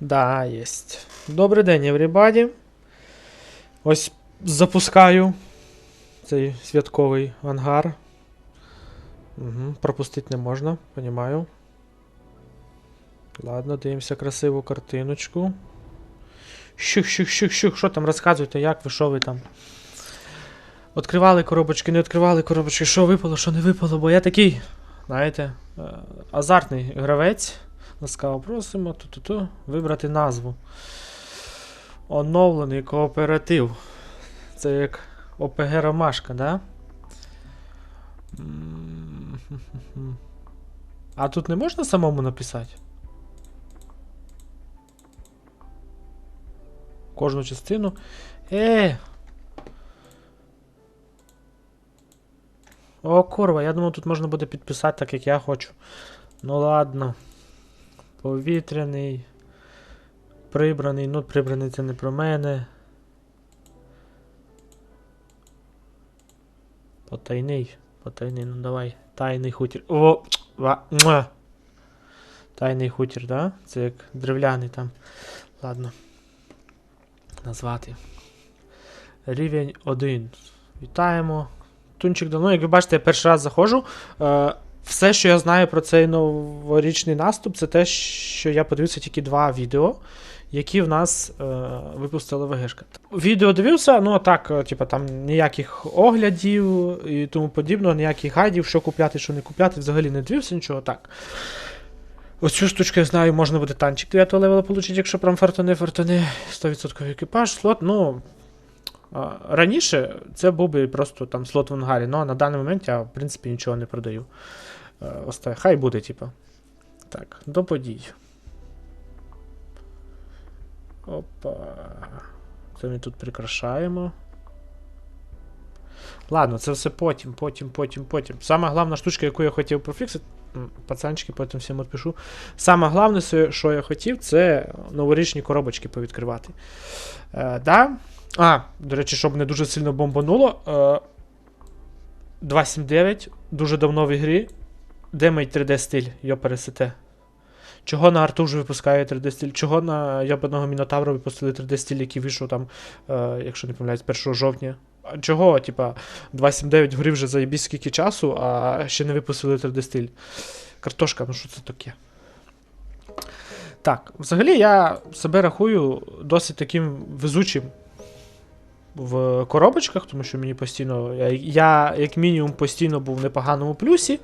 Да, єсть. Добрий день, everybody. Ось запускаю цей святковий ангар. Угу, пропустити не можна, понімаю. Ладно, дивимося красиву картиночку. Щух, щух, щух, щух, що там розказуєте, як ви, що ви там? Відкривали коробочки, не відкривали коробочки, що випало, що не випало, бо я такий, знаєте, е, азартний гравець. Ласкаво просимо ту-ту-ту, вибрати назву. Оновлений кооператив. Це як ОПГ Ромашка, да? А тут не можна самому написати? Кожну частину. Е! О, курва, я думав, тут можна буде підписати так, як я хочу. Ну ладно. Повітряний. Прибраний. Ну, прибраний це не про мене. Потайний. Потайний, ну давай. Тайний хутір. О! Ва, муа. Тайний хутір, да? Це як древляний там. Ладно. Назвати. Рівень 1. Вітаємо. Тунчик давно, як ви бачите, я перший раз заходжу. Все, що я знаю про цей новорічний наступ, це те, що я подивився тільки два відео, які в нас е, випустила ВГшка. Відео дивився, ну так, типу, там ніяких оглядів і тому подібного, ніяких гайдів, що купляти, що не купляти, взагалі не дивився нічого так. Ось цю штучку я знаю, можна буде танчик 9 левела отримати, якщо прям фартоне, фартоне, 100% екіпаж, слот, ну. Раніше це був би просто там слот в ангарі, ну а на даний момент я, в принципі, нічого не продаю. Е, Оста... Хай буде, типа. Так, до подій. Опа. Це ми тут прикрашаємо. Ладно, це все потім, потім, потім, потім. Сама головна штучка, яку я хотів профіксити. Пацанчики, потім всім відпишу. Саме головне, що я хотів, це новорічні коробочки повідкривати. Е, да? А, до речі, щоб не дуже сильно бомбануло. Е, 279, дуже давно в ігрі. Де мій 3D стиль, йо пересете? Чого на арту вже випускає 3D стиль? Чого на ябаного Мінотавра випустили 3D стиль, який вийшов там, е, якщо не помиляюсь, 1 жовтня? Чого, типа, 279 в грі вже заєбісь скільки часу, а ще не випустили 3D стиль? Картошка, ну що це таке? Так, взагалі я себе рахую досить таким везучим в коробочках, тому що мені постійно. Я, я як мінімум постійно був в непоганому плюсі.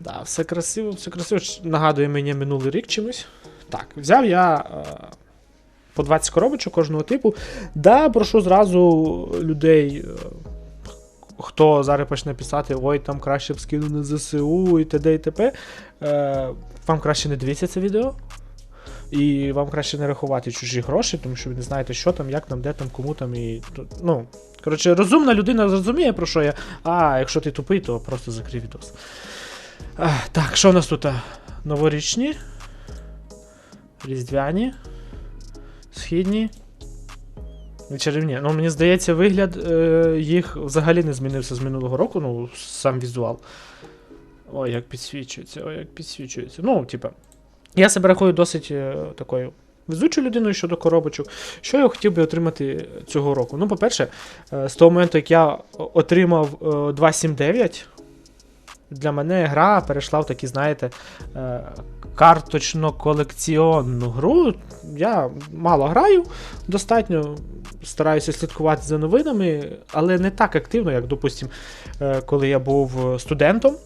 Да, все красиво, все красиво. Нагадує мені минулий рік чимось. Так, взяв я е, по 20 коробочок кожного типу. Да, прошу зразу людей. е, Хто зараз почне писати, ой, там краще б скину на ЗСУ і т.д. і т.п. Е, вам краще не дивіться це відео. І вам краще не рахувати чужі гроші, тому що ви не знаєте, що там, як там, де там, кому там і. Ну, коротше, розумна людина зрозуміє, про що я. А якщо ти тупий, то просто закрий відос. Так, що у нас тут? Новорічні. Різдвяні. Східні. Чарівні. Ну, мені здається, вигляд е, їх взагалі не змінився з минулого року, ну, сам візуал. Ой, як підсвічується, ой, як підсвічується. Ну, типа. Я себе рахую досить е, такою везучою людиною щодо коробочок. Що я хотів би отримати цього року? Ну, по-перше, е, з того моменту, як я отримав е, 279, для мене гра перейшла в такі, знаєте, е, карточно-колекціонну гру. Я мало граю, достатньо стараюся слідкувати за новинами, але не так активно, як, допустим, е, коли я був студентом.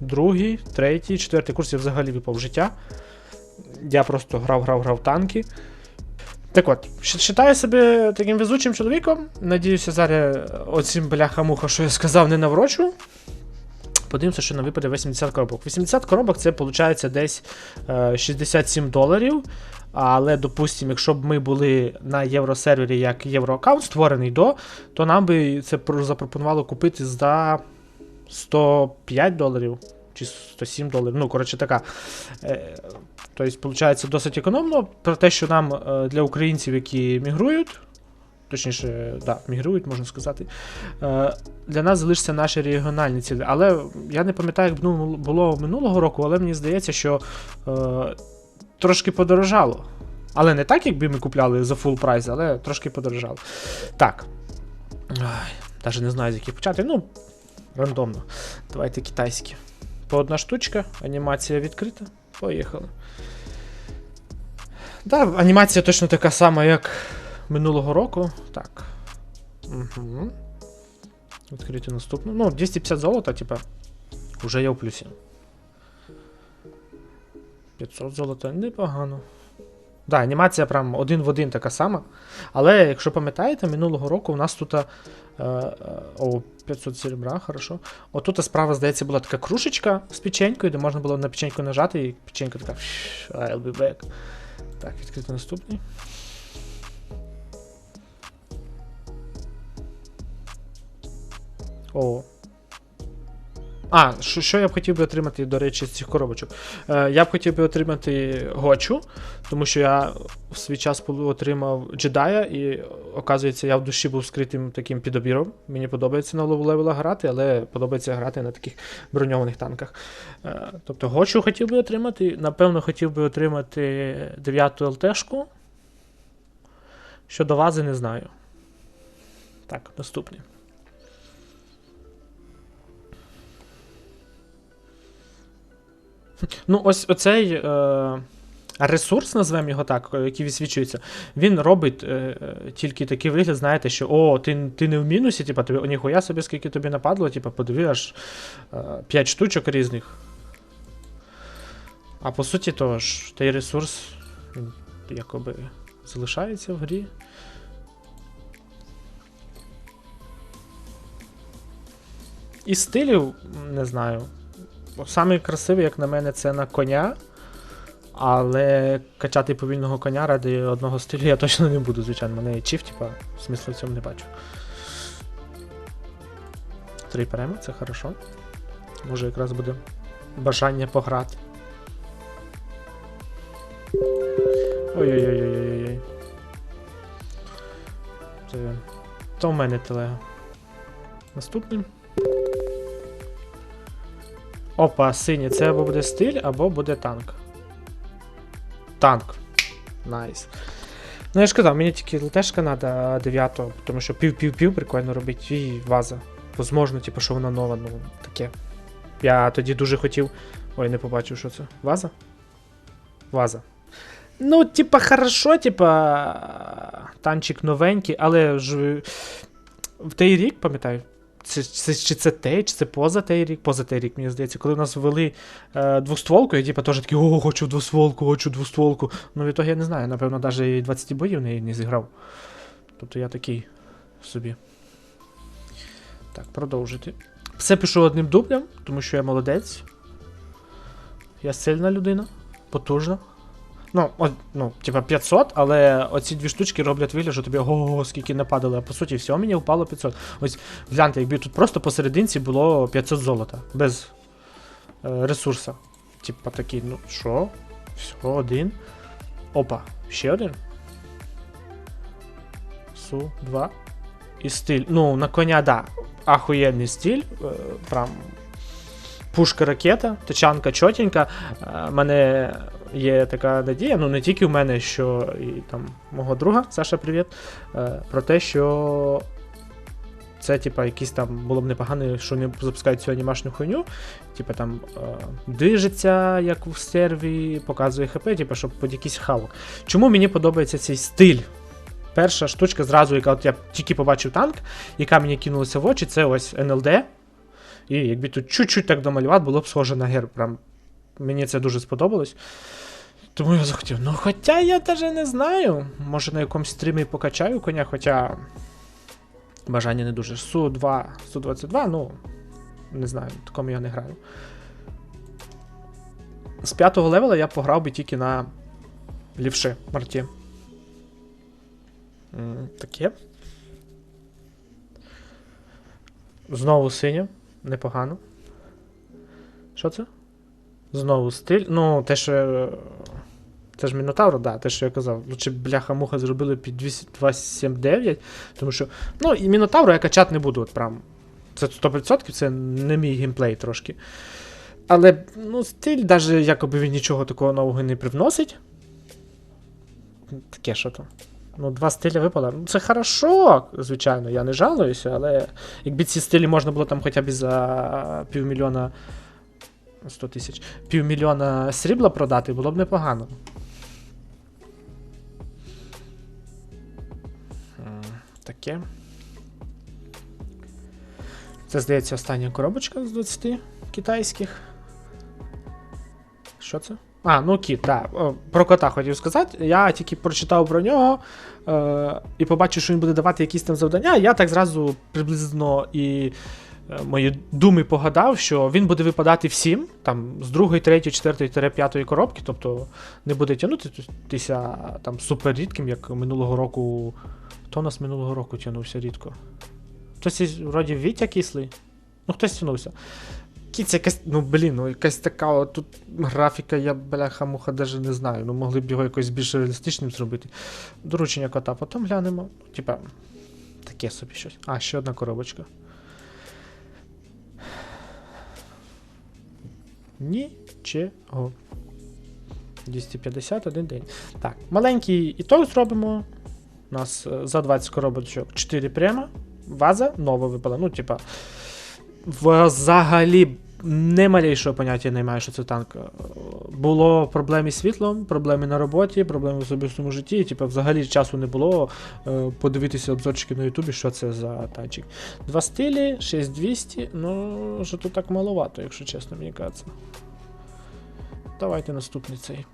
Другий, третій, четвертий курс я взагалі випав життя. Я просто грав, грав, грав танки. Так от, вважаю себе таким везучим чоловіком. Надіюся, зараз оцім бляха-муха, що я сказав, не наврочу. Подивимося, що нам випаде 80 коробок. 80 коробок це виходить десь е, 67 доларів. Але, допустимо, якщо б ми були на євросервері як євроаккаунт створений до, то нам би це запропонувало купити за 105 доларів чи 107 доларів. Ну, коротше, така. Е, тобто, виходить, досить економно. Про те, що нам е, для українців, які мігрують, точніше, да, мігрують, можна сказати, е, для нас залишаться наші регіональні ціни. Але я не пам'ятаю, як ну, було минулого року, але мені здається, що е, трошки подорожало. Але не так, якби ми купляли за full прайс, але трошки подорожало. Так. Навіть не знаю, з яких почати. Ну, рандомно. Давайте китайські. По одна штучка, анімація відкрита. Поїхали. Так, да, анімація точно така сама, як минулого року. Так. Угу. Відкрити наступну. Ну, 250 золота, типа, вже є в плюсі. 500 золота непогано. Да, анімація прям один в один така сама. Але якщо пам'ятаєте, минулого року у нас тут. Е, е, о, 500 серебра, хорошо. Отут справа, здається, була така кружечка з печенькою, де можна було на печеньку нажати, і печенька така. I'll be back. Так, відкрити наступний. О. А, що, що я б хотів би отримати, до речі, з цих коробочок? Е, я б хотів би отримати Гочу, тому що я в свій час отримав джедая, і, оказується, я в душі був скритим таким підобіром. Мені подобається на левела грати, але подобається грати на таких броньованих танках. Е, тобто Гочу хотів би отримати. Напевно, хотів би отримати 9 ЛТшку. Щодо вази, не знаю. Так, наступний. Ну, ось оцей е, ресурс, назвемо його так, який висвічується, він робить е, тільки такий вигляд, знаєте, що о, ти ти не в мінусі, типа, тобі, о, ніхуя собі, скільки тобі нападло, типа, подиви аж е, 5 штучок різних. А по суті, то ж, той ресурс якоби залишається в грі. І стилів, не знаю. Самий красивий, як на мене, це на коня. Але качати повільного коня ради одного стилю я точно не буду, звичайно. Мене є чіф, типа, смислу в цьому не бачу. Три переми, це хорошо. Може якраз буде бажання пограти. Ой-ой-ой-ой-ой-ой. Це... То в мене телега. Наступним. Опа, синій, це або буде стиль, або буде танк. Танк. Найс. Ну, я ж казав, мені тільки ЛТшка треба 9, тому що пів-пів-пів прикольно робить і ваза. Возможно, типу, що вона нова, ну таке. Я тоді дуже хотів. Ой, не побачив, що це. Ваза? Ваза. Ну, типа, хорошо, типа. Танчик новенький, але ж в той рік, пам'ятаю, це, це, Чи це те, чи це поза той рік, поза той рік, мені здається, коли у нас ввели е, двостволку, я типу, теж такий, о, хочу двостволку, хочу двостволку. Ну, від того я не знаю, напевно, навіть 20 боїв не, не зіграв. Тобто я такий собі. Так, продовжити. Все пишу одним дублем, тому що я молодець. Я сильна людина, потужна. Ну, о, ну, типа 500, але оці дві штучки роблять вигляд, що тобі ого, скільки нападали. А по суті, все, мені впало 500. Ось гляньте, якби тут просто посерединці було 500 золота. Без е, ресурсу. Типа такий, ну що? Все, один. Опа, ще один. Су, два. І стиль. Ну, на коня, да. Ахуєнний стиль. Е, прям. Пушка ракета, тачанка чотенька. У мене є така надія, ну не тільки в мене, що і там мого друга, Саша, привіт, е, про те, що це, типа, якийсь там було б непогано, що не запускають цю анімашну хуйню. Типа там е, движеться, як в серві, показує ХП, типа, щоб під якийсь хавок. Чому мені подобається цей стиль? Перша штучка зразу, яка от я тільки побачив танк, яка мені кинулася в очі, це ось НЛД. І якби тут чуть-чуть так домалювати, було б схоже на герб. Прям Мені це дуже сподобалось. Тому я захотів. Ну, хоча я навіть не знаю. Може на якомусь стрімі покачаю коня, хоча. Бажання не дуже. Су-2, Су-22, ну. Не знаю, такому я не граю. З п'ятого левела я пограв би тільки на лівши марті. Таке. Знову синя. Непогано. Що це? Знову стиль. Ну, те, що. Це ж Мінотавр, да, те, що я казав. Лучше бляха-муха зробили під 279, тому що. Ну, і Мінотавру я качати не буду. от прям. Це 100%, це не мій геймплей трошки. Але, ну, стиль, навіть якоби він нічого такого нового не привносить. таке що то. Ну, два стилі випало. Ну, це хорошо, звичайно, я не жалуюся, але якби ці стилі можна було там хоча б за півмільйона. 100 тисяч. Півмільйона срібла продати, було б непогано. Таке. Це, здається, остання коробочка з 20 китайських. Що це? А, ну кіт, так. Про кота хотів сказати. Я тільки прочитав про нього е, і побачив, що він буде давати якісь там завдання. Я так зразу приблизно і мої думи погадав, що він буде випадати всім, там, з другої, третьої, четвертої, п'ятої коробки, тобто не буде тягнутися там супер рідким, як минулого року. Хто у нас минулого року тягнувся рідко? Хтось вроді Вітя кислий. Ну, хтось тягнувся. Кіць якась, ну блін, ну якась така от тут графіка, я бляха-муха даже не знаю. Ну могли б його якось більш реалістичним зробити. Доручення кота, потім глянемо. Типа, таке собі щось. А, ще одна коробочка. Нічого. 251 день. Так, маленький ітог зробимо. У нас е, за 20 коробочок 4 прямо. Ваза нова випала. Ну, типа, взагалі не малейшого поняття не маю, що це танк. Е, Було проблеми з світлом, проблеми на роботі, проблеми в особистому житті. Типу, взагалі часу не було е, подивитися обзорчики на Ютубі, що це за танчик. Два стилі, 6200, ну, що тут так маловато, якщо чесно, мені кажеться. Давайте наступний цей.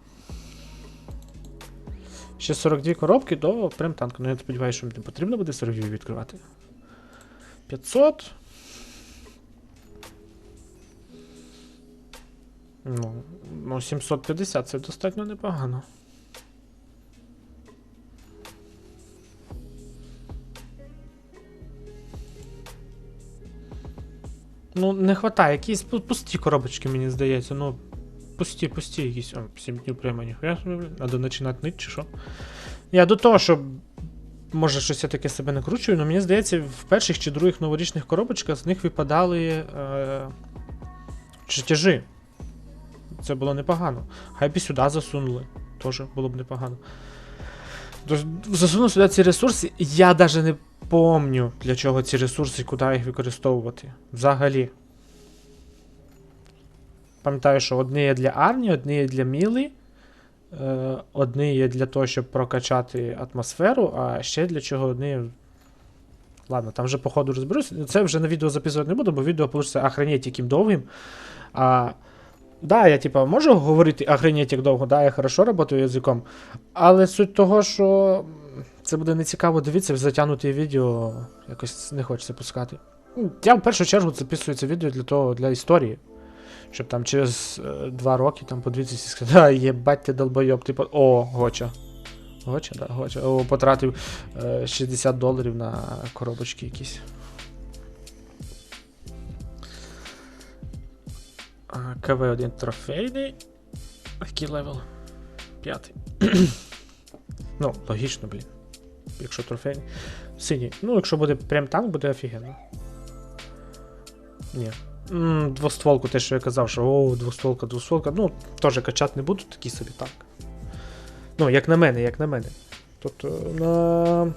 Ще 42 коробки до прем танка. Ну я сподіваюся, що мені потрібно буде 42 відкривати. 500. Ну, ну 750 це достатньо непогано. Ну, не вистачає, якісь пусті коробочки, мені здається. Ну, пусті, пусті якісь. О, 7 днів прямо ніхуя собі, блін. Надо починати нить чи що. Я до того, що може щось я таке себе накручую, але мені здається, в перших чи других новорічних коробочках з них випадали е, чертежі. Це було непогано. Хай б сюди засунули. Теж було б непогано. Засунув сюди ці ресурси, я навіть не помню, для чого ці ресурси, куди їх використовувати. Взагалі. Пам'ятаю, що одні є для армії, одні є для міли, е, одні є для того, щоб прокачати атмосферу, а ще для чого одні. Ладно, там вже по ходу розберусь. Це вже на відео записувати не буду, бо відео вийде охренеть яким довгим. А, да, я типа можу говорити охренеть як довго, да, я хорошо працюю язиком. Але суть того, що це буде нецікаво дивитися в затягнуте відео, якось не хочеться пускати. Я в першу чергу записую це відео для того, для історії. Щоб там через е, два роки там подивитися і сказати, а єбать ти долбойоб, типу, о, гоча. Гоча, да, гоча. О, потратив е, 60 доларів на коробочки якісь. КВ1 трофейний. Який левел? П'ятий. ну, логічно, блін. Якщо трофейний. Синій. Ну, якщо буде прям танк, буде офігенно. Ні. Двостволку, те, що я казав, що о, двостволка, двостволка. Ну, теж качати не буду, такий собі танк. Ну, як на мене, як на мене. Тобто на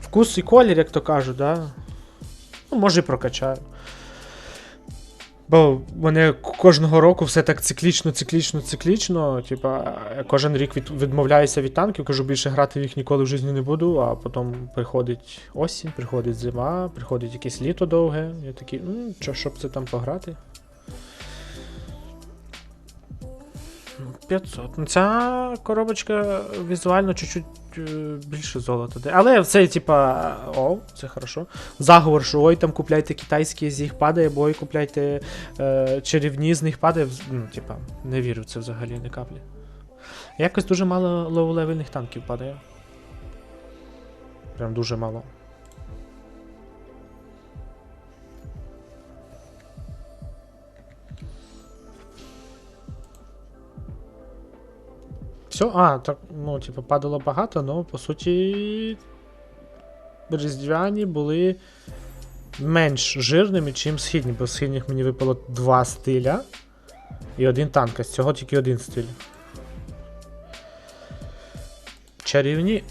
вкус і колір, як то кажуть, да? Ну, може і прокачаю. Бо мене кожного року все так циклічно, циклічно, циклічно. Типа, кожен рік від, відмовляюся від танків, кажу, більше грати в їх ніколи в житті не буду, а потім приходить осінь, приходить зима, приходить якесь літо довге. Я такий, ну, що, щоб це там пограти. Ну, 500. Ну, ця коробочка візуально чуть-чуть е, більше золота. Але це, типа, о, це хорошо. Заговор, що ой, там купляйте китайські, з їх падає, бо ой, купляйте е, чарівні, з них падає. Ну, типа, не вірю в це взагалі не каплі. Якось дуже мало лоу-левельних танків падає. Прям дуже мало. Все, а, так, ну, типу, падало багато, але по суті. Різдвяні були менш жирними, чим східні, бо з східних мені випало два стиля і один танк, а з цього тільки один стиль. Чарівні.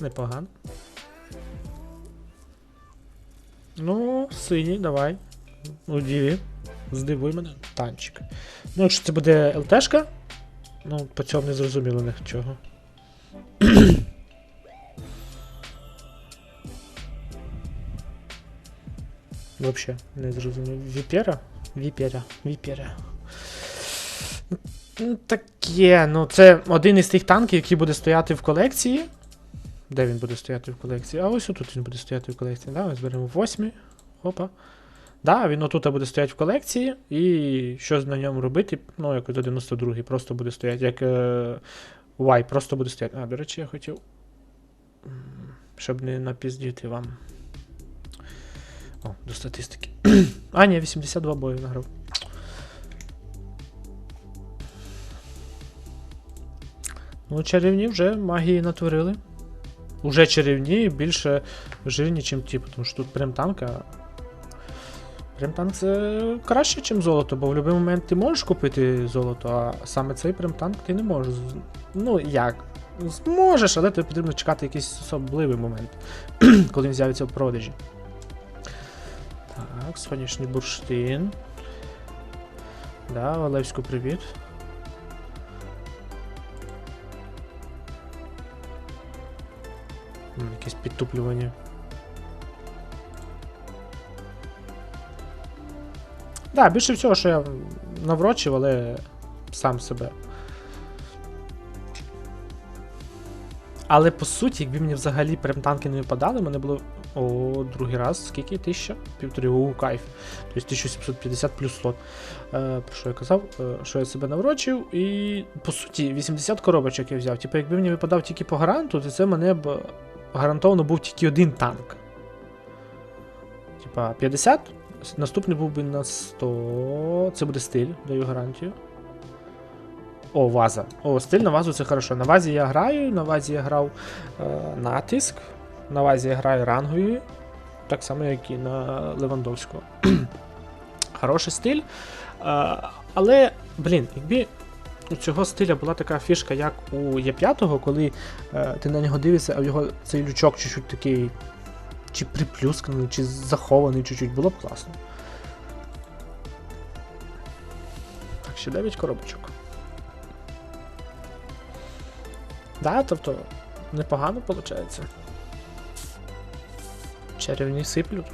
Непогано. Ну, синій, давай. Удиві. Здивуй мене. Танчик. Ну, якщо це буде ЛТшка, ну, по цьому не зрозуміло нічого. Вообще, не зрозумів. Віпера? Віпера. Віпера. Ну, Таке, ну це один із тих танків, який буде стояти в колекції. Де він буде стояти в колекції? А ось отут він буде стояти в колекції. Да, ось беремо восьмий. Опа. Да, він отут буде стояти в колекції, і що на ньому робити? Ну, як 92-й, просто буде стояти, як е, Y, просто буде стояти. А, до речі, я хотів. Щоб не напіздіти вам. О, до статистики. а, ні, 82 бої награв. Ну, чарівні вже магії натворили. Уже чарівні більше жирні, ніж ті, тому що тут прям танка. Прям танк це краще, ніж золото, бо в будь-який момент ти можеш купити золото, а саме цей прям танк ти не можеш. Ну як? Зможеш, але тобі потрібно чекати якийсь особливий момент, коли він з'явиться в продажі. Так, сонячний бурштин. Да, Валевську привіт. Якесь підтуплювання. Да, більше всього, що я наврочив, але сам себе. Але по суті, якби мені взагалі прям танки не випадали, мене було. О, другий раз, скільки? Тисяча? Півтори, у кайф. Тобто 1750 плюс слот. Е, про що я казав? Е, що я себе наврочив. І по суті, 80 коробочок я взяв. Типу, якби мені випадав тільки по гаранту, то це мене б гарантовано був тільки один танк. Типа 50, с- наступний був би на 100. Це буде стиль, даю гарантію. О, ваза. О, стиль на вазу це хорошо. На вазі я граю, на вазі я грав е, натиск, на вазі я граю рангові, так само, як і на Левандовського. Хороший стиль. Е, але, блін, якби у цього стиля була така фішка, як у Є5, коли е, ти на нього дивишся, а в його цей лючок чуть-чуть такий чи приплюсканий, чи захований чуть-чуть, було б класно. Так, ще 9 коробочок. Да, тобто непогано виходить. Чарівні сиплють.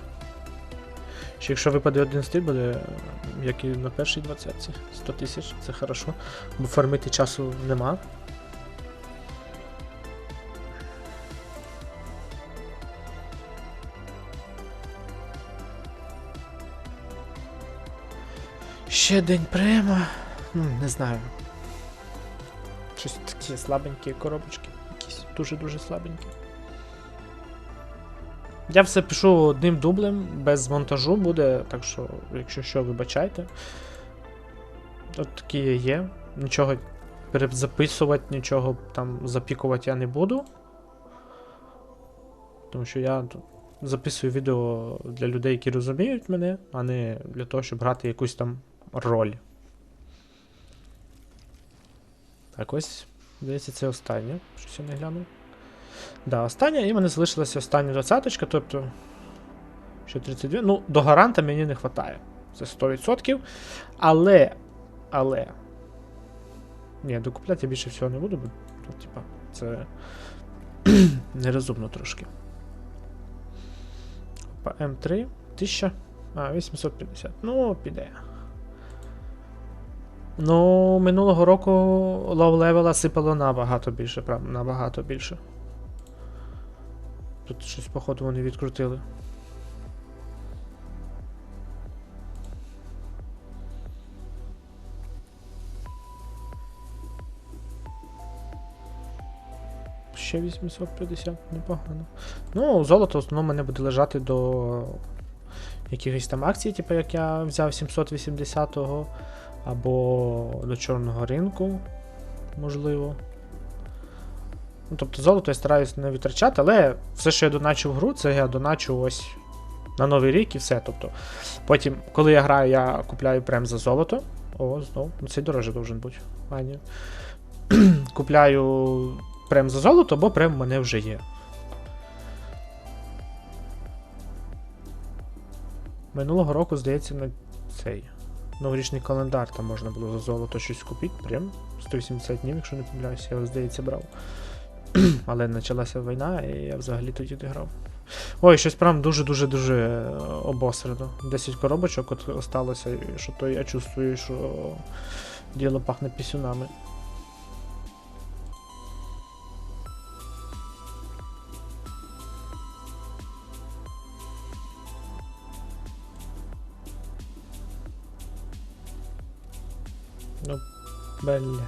Ще якщо випаде один стиль, буде, як і на першій 20 100 тисяч, це хорошо. Бо фармити часу нема. Ще день према. Не знаю. Щось такі слабенькі коробочки. Якісь дуже-дуже слабенькі. Я все пишу одним дублем, без монтажу буде, так що, якщо що, вибачайте. От такі є. Нічого перезаписувати, нічого там запікувати я не буду. Тому що я записую відео для людей, які розуміють мене, а не для того, щоб грати якусь там роль. Так, ось, здається, це останнє. Щось я не глянув. Да, остання, і мене залишилася остання двадцяточка, тобто. Ще 32. Ну, до гаранта мені не вистачає. Це 100%. Але. Але. Ні, докупляти я більше всього не буду, бо тут, типа, це нерозумно трошки. Опа, М3. 1000. А, 850. Ну, піде. Ну, минулого року лоу-левела сипало набагато більше, правда, набагато більше. Тут щось, походу, вони відкрутили. Ще 850, непогано. Ну, золото в основному мене буде лежати до якихось там акцій, типу як я взяв 780-го, або до чорного ринку, можливо. Ну, тобто золото я стараюсь не витрачати, але все, що я доначу в гру, це я доначу ось на Новий рік і все. Тобто, потім, коли я граю, я купляю прем за золото. О, знов. Ну цей дороже должен бути. А. Купляю прем за золото, або прем в мене вже є. Минулого року, здається, на цей новорічний календар там можна було за золото щось купити. Прям 180 днів, якщо не помиляюся, я здається брав. Але почалася війна, і я взагалі тоді не грав. Ой, щось прям дуже-дуже-дуже е, 10 коробочок от осталося, що то я чувствую, що діло пахне пісюнами. Бля.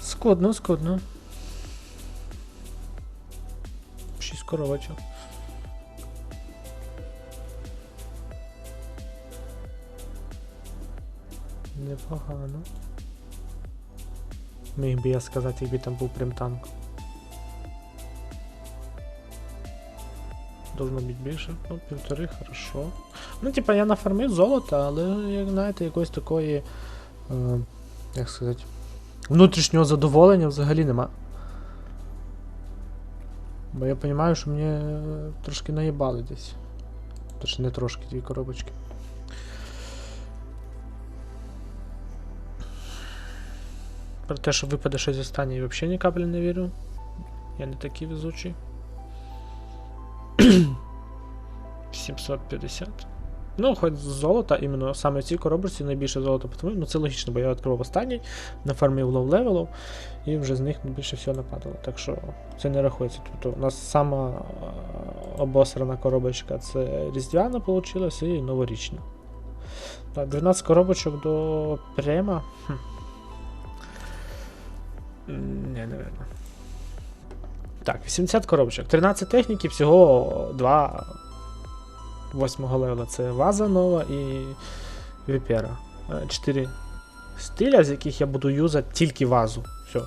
Скудно, скудно. Шість коробочок. Непогано. Міг би я сказати, якби там був прям танк. Должно бути більше. Ну, півтори, хорошо. Ну, типа, я нафармив золото, але, як знаєте, якоїсь такої. Е, як сказати. Внутрішнього задоволення взагалі нема. Бо я розумію, що мені трошки наїбали десь. Тож не трошки дві коробочки. Про те, що випаде щось останнє, я взагалі ні каплі не вірю. Я не такий везучий. 750. Ну, хоч з золота, іменно саме в цій коробочці найбільше золота тому, ну це логічно, бо я відкривав останній, нафармив лоу левелов, і вже з них більше всього нападало. Так що це не рахується. Тобто у нас сама е, обосрана коробочка це різдвяна вийшла і новорічна. Так, 12 коробочок до према. Хм. Не, видно. Так, 80 коробочок. 13 техніки, всього 2 восьмого левела. Це ваза нова і Віпера. 4 стиля, з яких я буду юзати тільки вазу. Все. Е,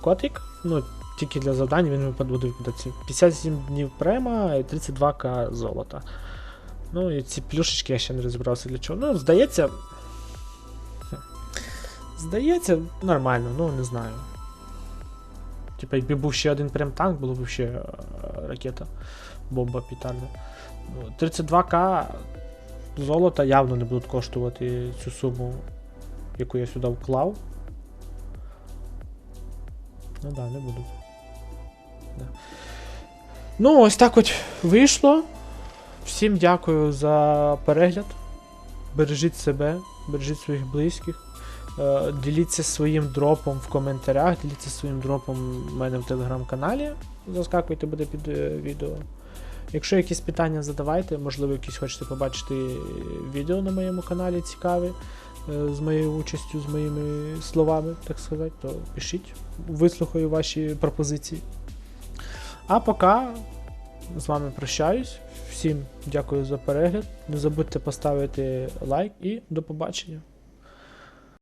Котик, ну, тільки для завдань він буде випадати. 57 днів према і 32к золота. Ну і ці плюшечки я ще не розібрався для чого. Ну, здається. Здається, нормально, ну не знаю. Типа, якби був ще один прям танк, було б ще е, ракета. Бомба пітарда. Ну, 32к золота явно не будуть коштувати цю суму, яку я сюди вклав. Ну да, не будуть. Да. Ну, ось так от вийшло. Всім дякую за перегляд. Бережіть себе, бережіть своїх близьких. Е, Діліться своїм дропом в коментарях, діліться своїм дропом в мене в телеграм-каналі. Заскакуйте буде під е, відео. Якщо якісь питання задавайте, можливо, якісь хочете побачити відео на моєму каналі цікаві е, з моєю участю, з моїми словами, так сказати, то пишіть, вислухаю ваші пропозиції. А поки з вами прощаюсь. Всім дякую за перегляд. Не забудьте поставити лайк і до побачення.